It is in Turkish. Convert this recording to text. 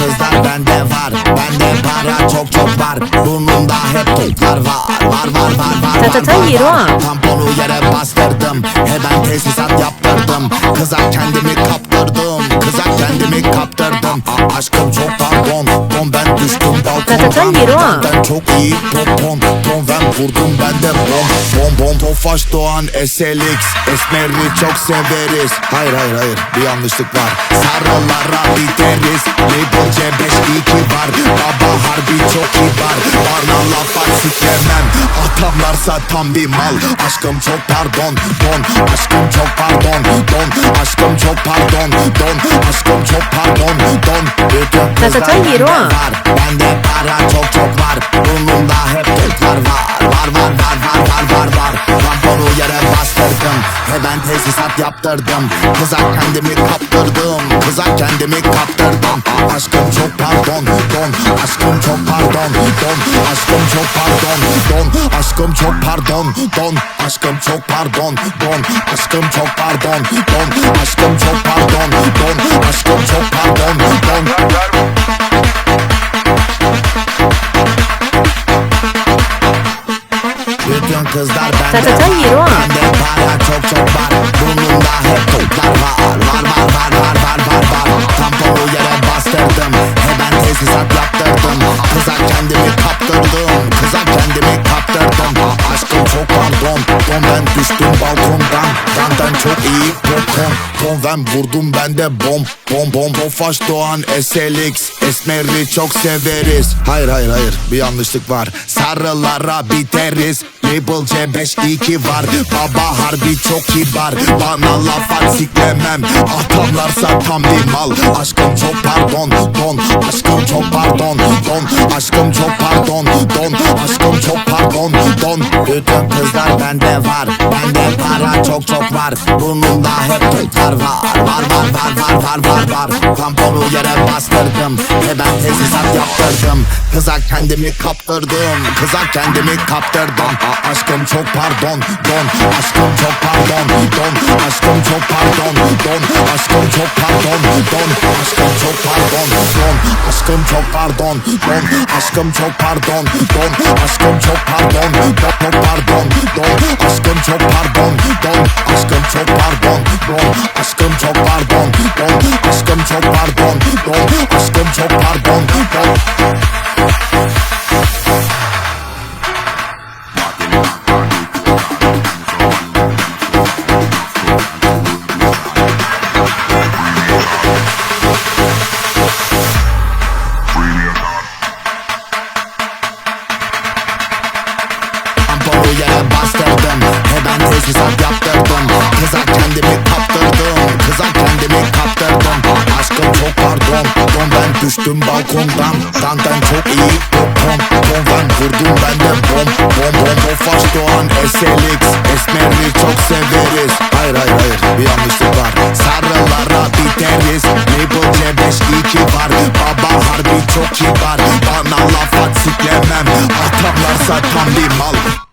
bende var Bende para çok çok var. Burnumda hep toplar var Var var var var Ta ta ta, var, var, var. Tamponu yere bastırdım Hemen tesisat yaptırdım. Kıza kendimi kaptırdım Kıza kendimi kaptırdım. A- Aşkım çok pardon Don ben düştüm balkondan. Ben çok iyi popon Don ben vurdum ben de bom. Bom bom Tofaş Doğan SLX Esmer'i çok severiz. Hayır hayır hayır bir yanlışlık var. Sarılara biteriz C5 iyi ki var Baba harbi çok kibar. Bana laf at siklemem Atamlarsa tam bir mal. Aşkım çok pardon Don. Aşkım çok pardon Don. Aşkım çok pardon Don. Aşkım çok pardon Don. Bütün kızlar bende var. Bende para çok çok var. Burnumda hep toplar var. Var var var var var var var. Tamponu yere bastırdım. Hemen tesisat yaptırdım. Kıza kendimi kaptırdım. Kıza kendimi kaptırdım. Aşkım çok pardon pardon Don Aşkım çok pardon Don Aşkım çok pardon Don Aşkım çok pardon Don Aşkım çok pardon Don Aşkım çok pardon Don Aşkım çok pardon Don Bütün kızlar bende Ta ta ta, var. yürü ha. Bende para çok çok var Burnumda hep toplar var var var var düştüm balkondan Dandan çok iyi popon Don ben vurdum ben de bom Bom bom. Tofaş Doğan SLX Esmer'i çok severiz. Hayır hayır hayır bir yanlışlık var. Sarılara biteriz. Label C5 iyi ki var. Baba harbi çok kibar. Bana laf at siklemem. Atamlarsa tam bir mal. Aşkım çok pardon Don. Aşkım çok pardon Don. Aşkım çok pardon Bütün kızlar bende var Bende para çok çok var. Burnumda hep toplar var Var var var var var var var. Tamponu yere bastırdım Hemen tesisat yaptırdım. Kıza kendimi kaptırdım Kıza kendimi kaptırdım. A- Aşkım çok pardon Don. Aşkım çok pardon Don. Aşkım çok pardon Don. Aşkım çok pardon Don Aşkım çok pardon Don Aşkım çok pardon Don Aşkım çok pardon Don Aşkım çok pardon Don çok pardon. Don Aşkım çok pardon Don Aşkım çok pardon Don Aşkım çok pardon Don Aşkım çok pardon Don Tesisat yaptırdım. Kıza kendimi kaptırdım. Kıza kendimi kaptırdım. Aşkım çok pardon. Don ben düştüm balkondan. Dandan çok iyi popon Don ben vurdum ben de bom Bom bom. Tofaş Doğan SLX Esmer'i çok severiz. Hayır hayır hayır. Bir yanlışlık var. Sarılara biteriz Label C5 iyi ki var. Baba harbi çok kibar. Bana laf at siklemem. Atamlarsa tam bir mal